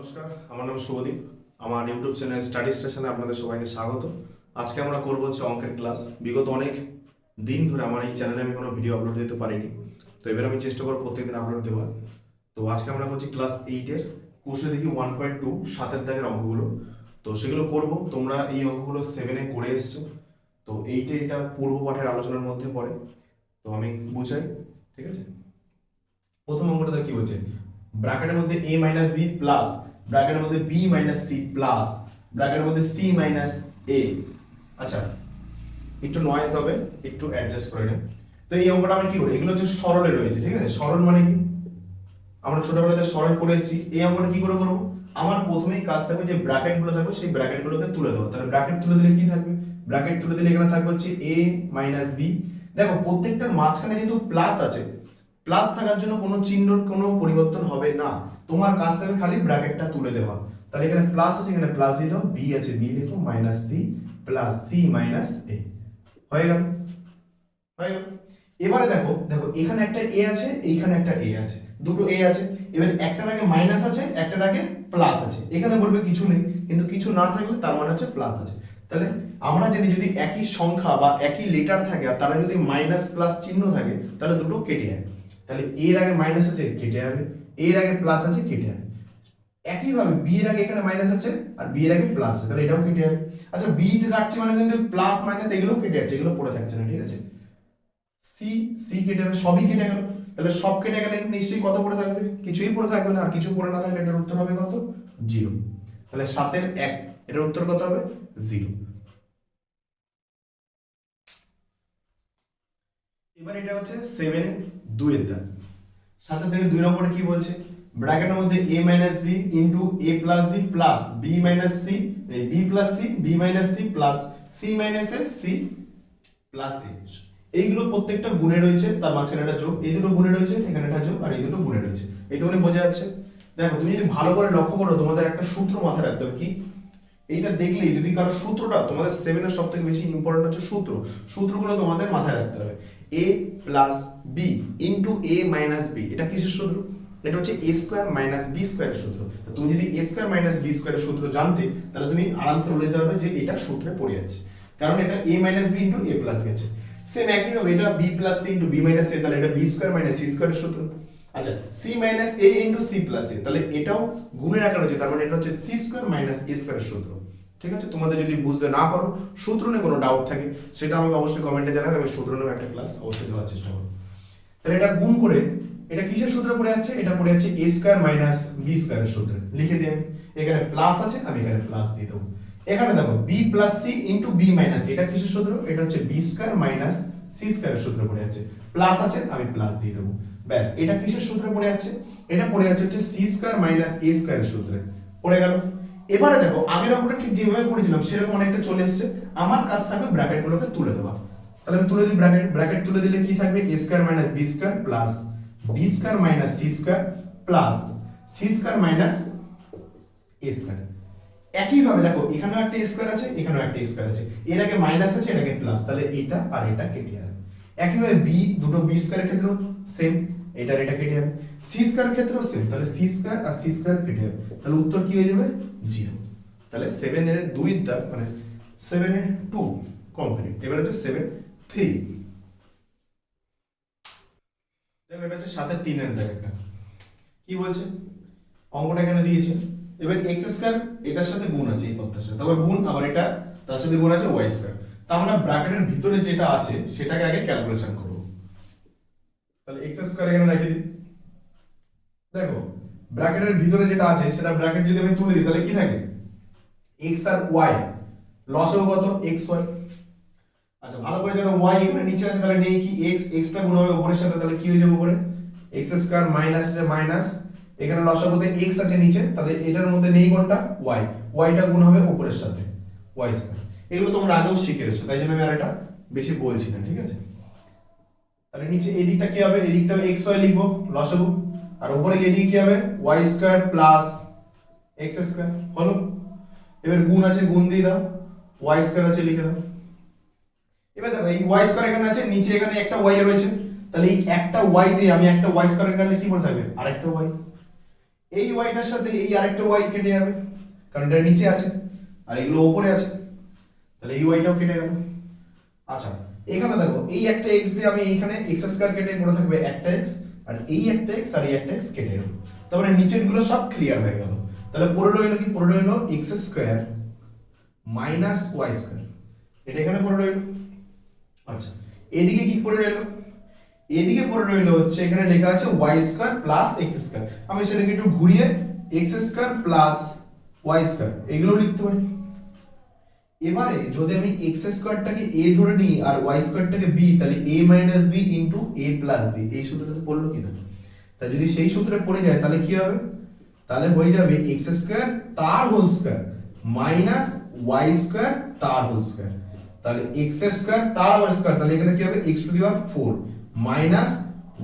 নমস্কার, আমার নাম শুভদীপ। আমার ইউটিউব চ্যানেল স্টাডি স্টেশনে আপনাদের সবাইকে স্বাগত। আজকে আমরা করব হচ্ছে অঙ্কের ক্লাস। বিগত অনেক দিন ধরে আমার এই চ্যানেলে আমি কোনো ভিডিও আপলোড দিতে পারিনি। তো এবার আমি চেষ্টা করব প্রত্যেকদিন আপলোড দেওয়ার। তো আজকে আমরা করছি ক্লাস এইটের কোর্সে দেখি ওয়ান পয়েন্ট টু সাতের দাগের অঙ্কগুলো। তো সেগুলো করব। তোমরা এই অঙ্কগুলো সেভেনে করে এসছো। তো এইটে এটা পূর্ব পাঠের আলোচনার মধ্যে পড়ে। তো আমি বুঝাই, ঠিক আছে? প্রথম অঙ্কটা কি বলছে? ব্র্যাকেটের মধ্যে a মাইনাস বি প্লাস ব্র্যাকেটের মধ্যে b মাইনাস সি প্লাস ব্র্যাকেটের মধ্যে c মাইনাস a আচ্ছা একটু নয়েজ হবে, একটু অ্যাডজাস্ট করে নেন। তো এই অঙ্কটা আমি কি করি? এগুলো হচ্ছে সরলে রয়েছে, ঠিক আছে? সরল মানে কি? আমরা ছোটবেলাতে সরল করে এসেছি এই অঙ্কটা কি করে করব? আমার প্রথমেই কাজ থাকবে যে ব্র্যাকেটগুলো থাকবে, সেই ব্র্যাকেট গুলোকে তুলে দেবো। তাহলে ব্র্যাকেট তুলে দিলে কি থাকবে? ব্র্যাকেট তুলে দিলে এখানে থাকবে হচ্ছে a মাইনাস বি দেখো, প্রত্যেকটার মাঝখানে কিন্তু প্লাস আছে প্লাস থাকার জন্য কোনো চিহ্নর কোনো পরিবর্তন হবে না। তোমার কাজ থাকবে খালি ব্র্যাকেটটা তুলে দেওয়া। তাহলে এখানে প্লাস আছে, এখানে প্লাস দিয়ে দাও বি আছে বি লিখো minus C plus C minus A হয়ে গেল। হয়ে গেল। এবারে দেখো দেখো, এখানে একটা এ আছে, এইখানে একটা এ আছে। দুটো এ আছে। এবার একটার আগে মাইনাস আছে, একটার আগে প্লাস আছে। এখানে বলবে কিছু নেই, কিন্তু কিছু না থাকলে তার মানে হচ্ছে প্লাস আছে। তাহলে আমরা জানি যদি একই সংখ্যা বা একই লেটার থাকে, আর তারা যদি মাইনাস প্লাস চিহ্ন থাকে, তাহলে দুটো কেটে যায়। তাহলে এর আগে মাইনাস আছে, কেটে যাবে। এর আগে প্লাস আছে কেটে যাবে একইভাবে বি এর আগে এখানে মাইনাস আছে আর বি এর আগে প্লাস আছে, তাহলে এটাও কেটে যাবে আচ্ছা বি তে রাখছি মানে কিন্তু প্লাস মাইনাস এগুলো কেটে যাচ্ছে, এগুলো পড়ে থাকছে না, ঠিক আছে? সি সি কেটে যাবে, সবই কেটে গেল। তাহলে সব কেটে গেলে নিশ্চয়ই কত পড়ে থাকবে? কিছুই পড়ে থাকবে না, আর কিছু পড়ে না থাকলে এটার উত্তর হবে কত? জিরো তাহলে সাতের এক, এটার উত্তর কত হবে? জিরো এবার এটা হচ্ছে সেভেন দুইয়ের দাগ। সাথে থেকে দুই নম্বরে কি বলছে? ব্র্যাকেটের মধ্যে a minus B into A plus B plus B minus C B plus C B minus C plus C minus A C plus A এইগুলো প্রত্যেকটা গুণে রয়েছে, তার মাঝখানে একটা যোগ। এই দুটো গুণে রয়েছে, এখানে একটা যোগ, আর এই দুটো গুণে রয়েছে। এইটুকুনি বোঝা যাচ্ছে। দেখো, তুমি যদি ভালো করে লক্ষ্য করো, তোমাদের একটা সূত্র মাথায় রাখতে হবে কি? এইটা দেখলেই যদি কারও সূত্রটা, তোমাদের সেভেনের সব থেকে বেশি ইম্পর্টেন্ট হচ্ছে সূত্র। সূত্রগুলো তোমাদের মাথায় রাখতে হবে। A plus B into A minus B এটা কিসের সূত্র? এটা হচ্ছে এ স্কোয়ার মাইনাস বি স্কোয়ারের সূত্র। তুমি যদি এ স্কোয়ার মাইনাস বি স্কোয়ারের সূত্র জানতে, তাহলে তুমি আরামসে বলে দিতে পারবে যে এটা সূত্রে পড়ে যাচ্ছে। কারণ এটা A minus B into A plus গেছে। সেম একই হবে এটা B plus C into B minus A তাহলে এটা বি স্কোয়ার মাইনাস সি স্কোয়ারের সূত্র। আচ্ছা C minus A into C plus A তাহলে এটাও গুণের আকার হচ্ছে, তার মানে এটা হচ্ছে সি স্কোয়ার মাইনাস এ স্কোয়ারের সূত্র। ঠিক আছে? তোমাদের যদি বুঝতে না পারো, সূত্র নিয়ে কোনো ডাউট থাকে, সেটা আমাকে অবশ্যই কমেন্টে জানাবে, আমি সূত্র নিয়ে একটা ক্লাস অবশ্যই দেওয়ার চেষ্টা করব। তাহলে এটা গুণ করে, এটা কিসের সূত্রে পড়ে যাচ্ছে? এটা পড়ে যাচ্ছে এ স্কোয়ার মাইনাস বি স্কোয়ারের সূত্রে। লিখে দিই আমি এখানে প্লাস আছে, আমি এখানে প্লাস দিয়ে দেবো। এখানে দেখো B plus C into B minus এটা কিসের সূত্র? এটা হচ্ছে বি স্কোয়ার মাইনাস সি স্কোয়ারের সূত্রে পড়ে যাচ্ছে। প্লাস আছে, আমি প্লাস দিয়ে দেবো। ব্যাস, এটা কিসের সূত্রে পড়ে যাচ্ছে? এটা পড়ে যাচ্ছে হচ্ছে সি স্কোয়ার মাইনাস এ স্কোয়ারের সূত্রে। পড়ে গেল। এবারে দেখো, আগের অঙ্কটা ঠিক যেভাবে করেছিলাম, সেরকম অনেকটা চলে এসেছে। আমার কাজ থাকবে ব্র্যাকেট গুলোকে তুলে দেওয়া। তাহলে আমি তুলে দিই ব্র্যাকেট ব্র্যাকেট তুলে দিলে কি থাকবে? A square minus b square plus b square minus c square plus c square minus a square একই ভাবে দেখো, এখানেও একটা স্কয়ার আছে, এখানেও একটা স্কয়ার আছে। এর আগে মাইনাস আছে, এর আগে প্লাস তাহলে এটা আর এটা কেটে যাবে। একইভাবে b, দুটো b স্কয়ারের ক্ষেত্রেও সেম এটা এটা কেটে যাবে c স্কয়ারের ক্ষেত্রেও সেম তাহলে c স্কয়ার আর c স্কয়ার কেটে যাবে তাহলে উত্তর কি হয়ে যাবে? জিরো তাহলে সেভেন এর দুই দাগ মানে সেভেন এর টু কমপ্লিট এবার হচ্ছে সেভেন থ্রি দেখো, এটা হচ্ছে সাতের তিনের দাগ একটা। কি বলছে? অঙ্কটা এখানে দিয়েছে। এবার এক্স স্কয়ার এটার সাথে গুণ আছে এই পদটার সাথে। আবার গুণ, আবার এটা তার সাথে গুণ আছে ওয়াই স্কয়ার তা আমরা ব্র্যাকেটের ভিতরে যেটা আছে, সেটাকে আগে ক্যালকুলেশন করব তাহলে এক্স স্কয়ার এখানে রেখে দিই। দেখো ব্র্যাকেটের ভিতরে যেটা আছে, সেটা ব্র্যাকেট যদি আমি তুলে দিই, তাহলে কি থাকে? এক্স আর ওয়াই লসও কত? এক্স ওয়াই আচ্ছা ভালো করে জানো ওয়াই এখানে নিচে আছে, তাহলে নেই কি? এক্স এক্সটা গুণ হবে উপরের সাথে, তাহলে কি হয়ে যাবে উপরে? এক্স স্কয়ার মাইনাস যে মাইনাস এখানে লসাগুতে এক্স আছে নিচে, তাহলে এটার মধ্যে নেই কোনটা? ওয়াই ওয়াইটা গুণ হবে উপরের সাথে ওয়াই স্কয়ার এগুলো তোমরা আগেও শিখে এসেছ, তাই জন্য আমি আর এটা বেশি বলছি না, ঠিক আছে? তাহলে নিচে এদিকটা কি হবে? এদিকটা এক্স ওয়াই লিখব, লসাগু। আর উপরে এদিকে কি হবে? Y square plus X square হলো? এবার গুণ আছে, গুণ দিয়ে দাও। ওয়াই স্কয়ার আছে, লিখে দাও। এবার দেখো, এই ওয়াই স্কয়ার এখানে আছে, নিচে এখানে একটা ওয়াই রয়েছে। তাহলে এই একটা ওয়াই দিয়ে আমি একটা ওয়াই স্কয়ার এখানে কি করে থাকবে? আরেকটা ওয়াই এই ওয়াইটার সাথে এই আরেকটা ওয়াই কেটে যাবে। কারণ এটা নিচে আছে, আর এগুলো উপরে আছে। তাহলে এই ওয়াইটাও কেটে গেল। আচ্ছা এখানে দেখো, এই একটা এক্স দিয়ে আমি এইখানে এক্স স্কয়ার কেটে পড়ে থাকবে একটা এক্স আর এই একটা এক্স আর এই একটা এক্স কেটে গেল। তারপরে নিচেরগুলো সব ক্লিয়ার হয়ে গেল। তাহলে পড়ে রইল কি? পড়ে রইল X square minus Y square এটা এখানে পড়ে রইল আচ্ছা এদিকে কি পড়ে রইল এদিকে পড়ে রইল হচ্ছে এখানে লেখা আছে Y square plus X square আমি সেটাকে একটু ঘুরিয়ে X square plus Y square এগুলো লিখতে পারি? এবারে যদি আমি এক্স স্কোয়ারটাকে এ ধরে নিই আর ওয়াই স্কোয়ারটাকে বি তাহলে A minus B into A plus B এই সূত্রটাতে পড়ল কিনা? তা যদি সেই সূত্রে পড়ে যায়, তাহলে কি হবে? তাহলে হয়ে যাবে এক্স স্কোয়ার তার whole square minus Y square তার হোল স্কোয়ার তাহলে এক্স স্কোয়ার তার আবার স্কোয়ার তাহলে এখানে কি হবে? X to the power four minus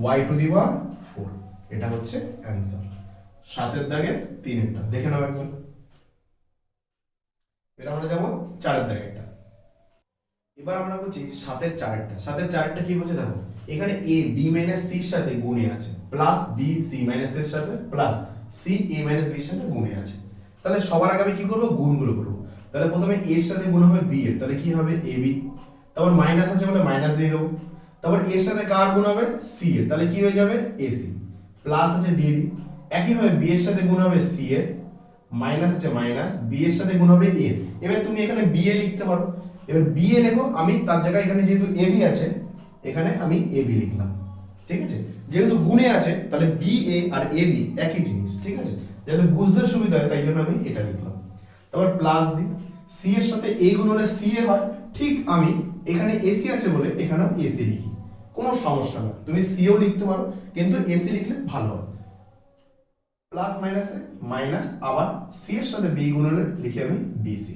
Y to the power four এটা হচ্ছে অ্যান্সার সাতের দাগে তিনেরটা। দেখে নাও একবার। এবার আমরা যাব চারের দাগেরটা এবার আমরা বলছি সাতের চারেরটা। সাতের চারেরটা কি বলছে দেখো? এখানে এ বি মাইনাস সির সাথে গুণে আছে। প্লাস বি সি মাইনাস এর সাথে প্লাস সি এ মাইনাস বির সাথে গুণে আছে। তাহলে সবার আগে আমি কি করব? গুণগুলো করব। তাহলে প্রথমে এর সাথে গুণ হবে বি এর। তাহলে কি হবে? এ বি তারপর মাইনাস আছে বলে মাইনাস দিয়ে দেবো। তারপর এর সাথে কার গুণ হবে? সি এর। তাহলে কি হয়ে যাবে? এসি প্লাস আছে দিয়ে দিই। একইভাবে বি এর সাথে গুণ হবে সি এর। মাইনাস আছে মাইনাস বি এর সাথে গুণ হবে এ এবার তুমি এখানে বি এ লিখতে পারো। এবার বি এ লেখো, আমি তার জায়গায় এখানে যেহেতু এ বি আছে, এখানে আমি এ বি লিখলাম। ঠিক আছে? যেহেতু গুণে আছে, তাহলে B A R A B একই জিনিস, ঠিক আছে? যাতে বুঝতে সুবিধা হয়, তাই জন্য আমি এটা লিখলাম। তারপর প্লাস দিই। সি এর সাথে এ গুণ হলে সি এ হয়। ঠিক আমি এখানে এসি আছে বলে এখানেও এসি লিখি। কোনো সমস্যা না। তুমি সিও লিখতে পারো, কিন্তু এসি লিখলে ভালো হবে প্লাস মাইনাসে মাইনাস আবার সি এর সাথে বি গুণ হলে লিখি আমি বিসি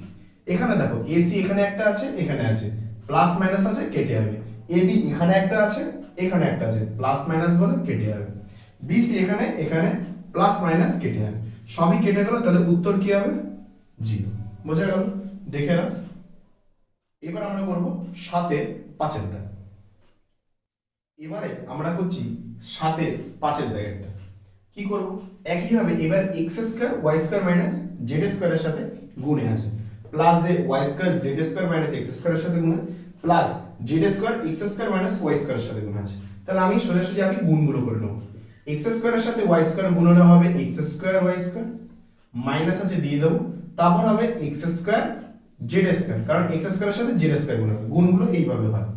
এখানে দেখো এসি এখানে একটা আছে, এখানে আছে। প্লাস মাইনাস আছে, কেটে যাবে। এবি এখানে একটা আছে, এখানে একটা আছে। প্লাস মাইনাস বলে কেটে যাবে। বিসি এখানে এখানে প্লাস মাইনাস কেটে যাবে। সবই কেটে গেল, তাহলে উত্তর কি হবে? জিরো বোঝা গেল? দেখে নাও। এবার আমরা করব সাতে পাঁচের দাগ। এবারে আমরা করছি সাতে পাঁচের দাগেরটা। কি করব? একইভাবে এবার X square Y square minus Z স্কোয়ারের সাথে গুণে আছে। প্লাস যে Y square Z square minus X স্কোয়ারের সাথে গুণে plus Z square X square minus Y স্কোয়ারের সাথে গুণ আছে। তাহলে আমি সোজাসুজি আগে গুণগুলো করে নেব। এক্স স্কোয়ারের সাথে ওয়াই স্কোয়ার গুণ হলে হবে X square Y square minus আছে দিয়ে দেবো। তারপর হবে এক্স স্কোয়ার জেড স্কোয়ার কারণ এক্স স্কোয়ারের সাথে জেড স্কোয়ার গুণ হবে। গুণগুলো এইভাবে হয়।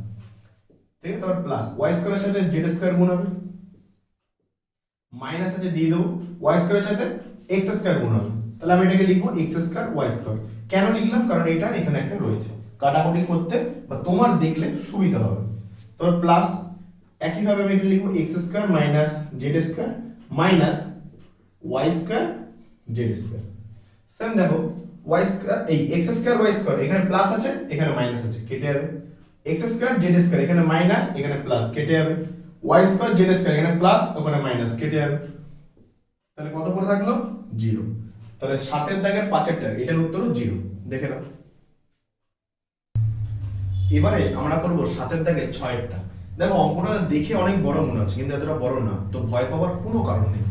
ঠিক আছে? তারপর প্লাস ওয়াই স্কোয়ারের সাথে জেড স্কোয়ার গুণ হবে। মাইনাস আছে দিয়ে দেবো ওয়াই স্কোয়ারের সাথে এক্স স্কোয়ার গুণ হবে। তাহলে আমি এটাকে লিখব এক্স স্কোয়ার ওয়াই স্কোয়ার কেন লিখলাম? কারণ এটা এখানে একটা রয়েছে। কাটাকুটি করতে বা তোমার দেখলে সুবিধা হবে। তারপর প্লাস একইভাবে আমি এখানে লিখব X square minus Z square minus Y square Z square same দেখো ওয়াই স্কোয়ার এই এক্স স্কোয়ার ওয়াই স্কোয়ার এখানে প্লাস আছে, এখানে মাইনাস আছে, কেটে যাবে। এক্স স্কোয়ার জেড স্কোয়ার এখানে মাইনাস এখানে প্লাস কেটে যাবে। ওয়াই স্কোয়ার জেড স্কোয়ার, এখানে প্লাস ওখানে মাইনাস কেটে যাবে তাহলে কত পড়ে থাকল? জিরো তাহলে সাতের দাগের পাঁচেরটা, এটার উত্তরও জিরো দেখে নাও। এবারে আমরা করব সাতের দাগের ছয়েরটা। দেখো, অঙ্কটা দেখে অনেক বড় মনে হচ্ছে, কিন্তু এতটা বড় না। তো ভয় পাওয়ার কোনো কারণ নেই।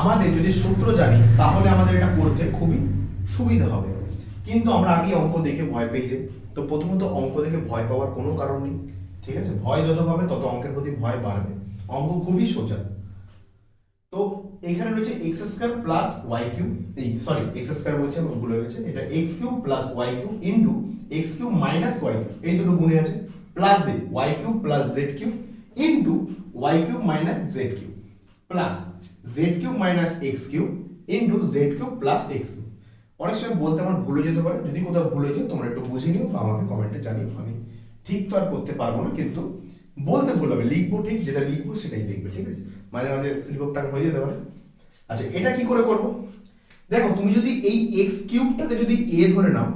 আমাদের যদি সূত্র জানি, তাহলে আমাদের এটা করতে খুবই সুবিধা হবে। কিন্তু আমরা আগে অঙ্ক দেখে ভয় পেয়ে যাই। তো প্রথমত অঙ্ক দেখে ভয় পাওয়ার কোনো কারণ নেই। ঠিক আছে? ভয় যত পাবে, তত অঙ্কের প্রতি ভয় বাড়বে। অঙ্ক খুবই সোজা। তো এখানে রয়েছে X square plus Y cube এই সরি এক্স স্কোয়ার বলছে, আমার ভুল হয়ে গেছে। এটা X cube plus Y cube into X cube minus Y cube এই দুটো গুণে আছে। প্লাস দে Y cube plus Z cube into Y cube minus Z cube plus Z cube minus X cube into Z cube plus X cube অনেক সময় বলতে আমার ভুল যেতে পারে। যদি কোথাও ভুল হয়ে যায়, তোমরা একটু বুঝে নিও বা আমাকে কমেন্টে জানিও। আমি ঠিক তো আর করতে পারব না, কিন্তু বলতে ভুল হবে, লিখব ঠিক, যেটা লিখব সেটাই দেখবে, ঠিক আছে? মাঝে মাঝে স্লিপ টান হয়ে যেতে পারে। আচ্ছা এটা কি করে করব? দেখো, তুমি যদি এই এক্স কিউবটাকে যদি এ ধরে নাও,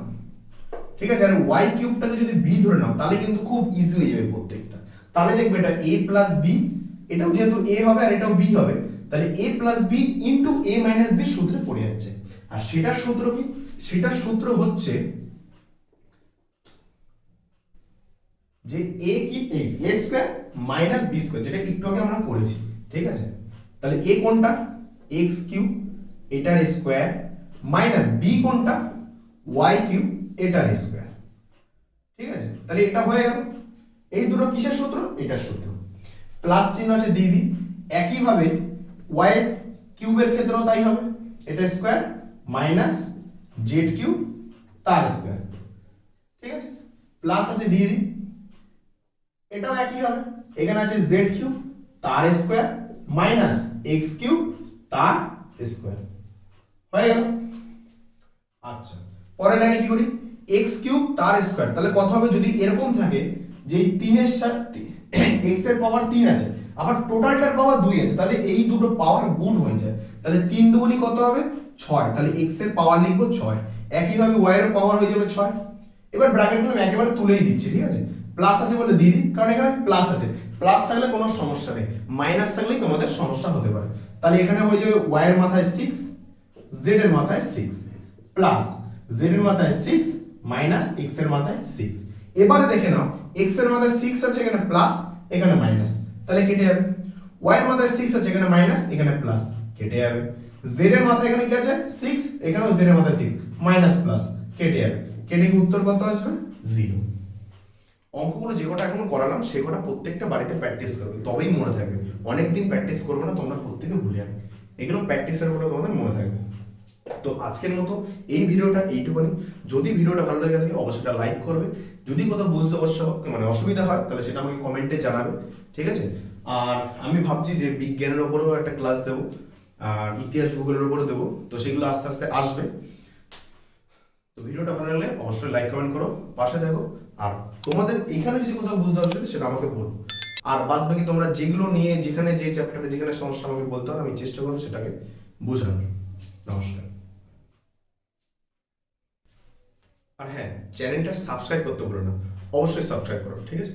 ঠিক আছে, আর ওয়াই কিউবটাকে যদি বি ধরে নাও, তাহলে কিন্তু খুব ইজি হয়ে যাবে প্রত্যেকটা। তাহলে দেখবে এটা এ প্লাস বি এটাও যেহেতু এ হবে আর এটাও বি হবে, তাহলে A plus B into A minus B সূত্রে পড়ে যাচ্ছে। আর সেটার সূত্র কি? সেটার সূত্র হচ্ছে যে এ কি এই A square minus B square যেটা একটু আগে আমরা করেছি, ঠিক আছে? তাহলে এ কোনটা? এক্স কিউ এটার স্কোয়ার মাইনাস বি কোনটা? ওয়াই কিউ এটার স্কোয়ার ঠিক আছে? তাহলে এটা হয়ে গেল। এই দুটো কিসের সূত্র? এটার সূত্র। প্লাস চিহ্ন আছে দিয়ে দিই। একইভাবে ওয়াই কিউবের ক্ষেত্রেও তাই হবে। এটা স্কোয়ার মাইনাস জেড কিউ তার স্কোয়ার ঠিক আছে? প্লাস আছে দিয়ে দিই। এটাও একই হবে। এখানে আছে জেড কিউব তার স্কোয়ার মাইনাস এক্স কিউব তার স্কোয়ার হয়ে গেল? আচ্ছা পরের লাইনে কি করি? এক্স কিউব তার স্কোয়ার তাহলে কথা হবে যদি এরকম থাকে যে তিনের সাথে এক্সের পাওয়ার তিন আছে, আবার টোটালটার পাওয়ার দুই আছে, তাহলে এই দুটো পাওয়ার গুণ হয়ে যায়। তাহলে তিন দুগুণই কত হবে? ছয়। তাহলে এক্সের পাওয়ার লিখব ছয়। একইভাবে ওয়াই এর পাওয়ার হয়ে যাবে ছয়। এবার ব্র্যাকেটগুলো আমি একেবারে তুলেই দিচ্ছি, ঠিক আছে? প্লাস আছে বলে দিয়ে দিই, কারণ এখানে প্লাস আছে। প্লাস থাকলে কোনো সমস্যা নেই। মাইনাস থাকলেই তোমাদের সমস্যা হতে পারে। তাহলে এখানে হয়ে যাবে ওয়াই এর মাথায় সিক্স জেড এর মাথায় সিক্স প্লাস জেড এর মাথায় সিক্স মাইনাস এক্সের মাথায় সিক্স এবারে দেখে নাও এক্সের মাথায় সিক্স আছে, এখানে প্লাস এখানে মাইনাস তাহলে কেটে যাবে। ওয়াই এর মাথায় সিক্স আছে, এখানে মাইনাস এখানে প্লাস কেটে যাবে। জেড এর মাথায় এখানে কি আছে? সিক্স এখানেও জেড এর মাথায় সিক্স মাইনাস প্লাস কেটে যাবে। কেটে কি উত্তর কত আসবে? জিরো অঙ্কগুলো যে কটা এখন করালাম, সে কটা প্রত্যেকটা বাড়িতে প্র্যাকটিস করবে, তবেই মনে থাকবে। অনেকদিন প্র্যাকটিস করবে না, তোমরা প্রত্যেকে ভুলে যাবে। এগুলো প্র্যাকটিসের উপরে তোমাদের মনে থাকবে। তো আজকের মতো এই ভিডিওটা এইটুকুনি। যদি ভিডিওটা ভালো লাগে থাকে অবশ্যই লাইক করবে। যদি কোথাও বুঝতে অবশ্য মানে অসুবিধা হয়, তাহলে সেটা আমাকে কমেন্টে জানাবে, ঠিক আছে? আর আমি ভাবছি যে বিজ্ঞানের ওপরেও একটা ক্লাস দেবো, আর ইতিহাস ভূগোলের উপরে দেবো, তো সেগুলো আস্তে আস্তে আসবে। তো ভিডিওটা ভালো লাগলে অবশ্যই লাইক কমেন্ট করো, পাশে দেখো। আর তোমাদের এখানে যদি কোথাও বুঝতে অসুবিধা সেটা আমাকে বলো। আর বাদ বাকি তোমরা যেগুলো নিয়ে, যেখানে যে চ্যাপ্টারে যেখানে সমস্যা আমাকে বলতে হবে, আমি চেষ্টা করব সেটাকে বোঝানোর। নমস্কার। আর হ্যাঁ চ্যানেলটা সাবস্ক্রাইব করতে ভুলো না। অবশ্যই সাবস্ক্রাইব করো, ঠিক আছে?